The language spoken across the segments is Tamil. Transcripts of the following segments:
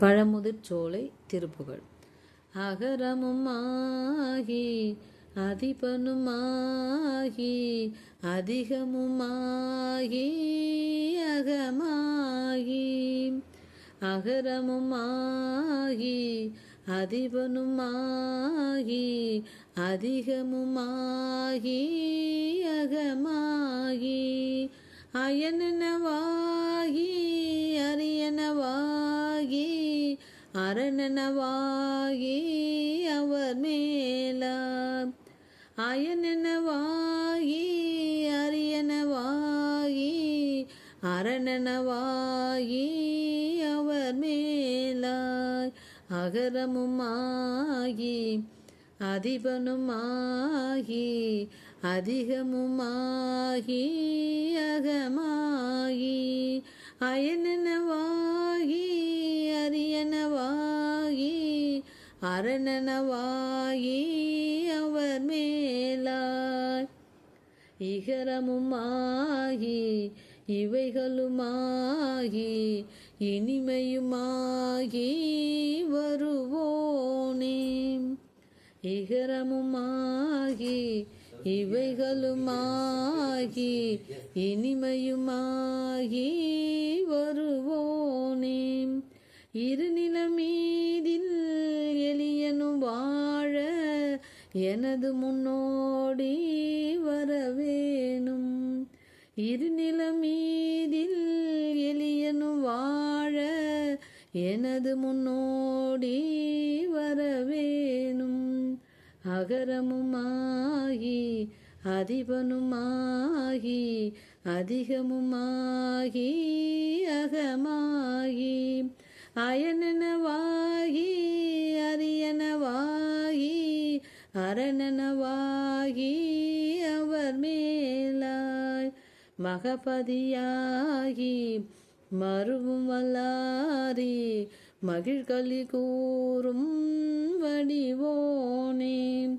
பழமுதிர்ச்சோலை திருப்புகழ். அகரமும் ஆகி அதிபனுமாகி அதிகமுமாகி அகமாகி. அகரமுமாகி அதிபனுமாகி அதிகமுமாகி அகமாகி. அயனவாகி அரணனவாகி அவர் மேலாம். அயனனவாகி அரியனவாகி அரணனவாகி அவர் மேலாய். அகரமுமாகி அதிபனுமாகி அதிகமுமாகி அகமாகி. அயனனவாகி அரணனவாயி அவர் மேலாய். இகரமுமாகி இவைகளுமாகி இனிமையுமாகி வருவோனே. இகரமுமாகி இவைகளுமாகி இனிமையுமாகி வருவோனே. இருநிலமே எனது முன்னோடி வரவேணும் இருநிலமீதில் எளியனும் வாழ எனது முன்னோடி வரவேணும் அகரமுமாகி அதிபனுமாகி அதிகமுமாகி அகமாகி அயனனவாகி அரியன் அரணனவாகி அவர் மேலாய் மகபதியாகி மறுவும் வல்லாரி மகிழ்களி கூறும் வடிவோனே.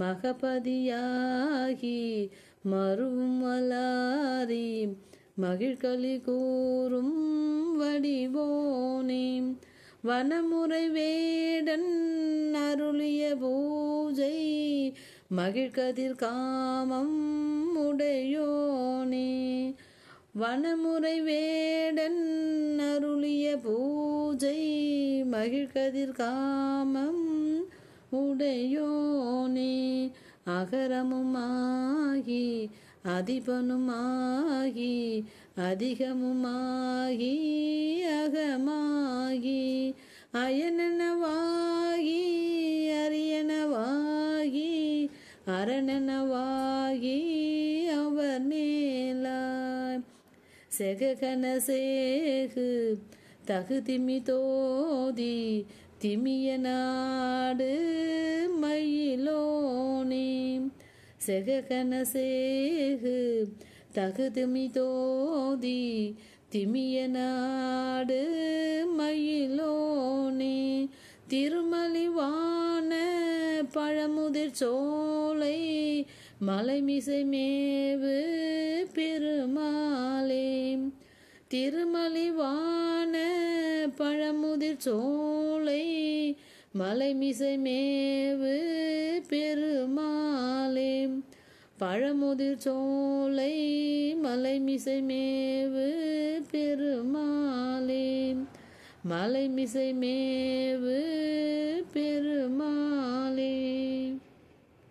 மகபதியாகி மறுவும் வல்லாரி மகிழ்களி கூறும் வடிவோனே. வனமுறை வேடன் அருளி மகிழ்கதிர் காமம் உடையோனே. வனமுறை வேடன் அருளிய பூஜை மகிழ்கதிர் காமம் உடையோனே. அகரமுமாகி அதிபனுமாகி அதிகமுமாகி அகமாகி அயனனவாகி அரியனவா அரணனவாகி அவர் மேலாய் செககன சேகு தகுதிமி தோதி திமிய நாடு மயிலோனே. செககன சேகு தகுதிமி தோதி திமிய நாடு மயிலோனே. திருமலிவான பழமுதிர் சோலை மலைமிசை மேவு பெருமாளே. திருமலிவான பழமுதிர் சோலை மலைமிசை மேவு பெருமாளே. பழமுதிர் சோலை மலைமிசை மேவு பெருமாளே மலைமிசை மேவு பெருமாளே.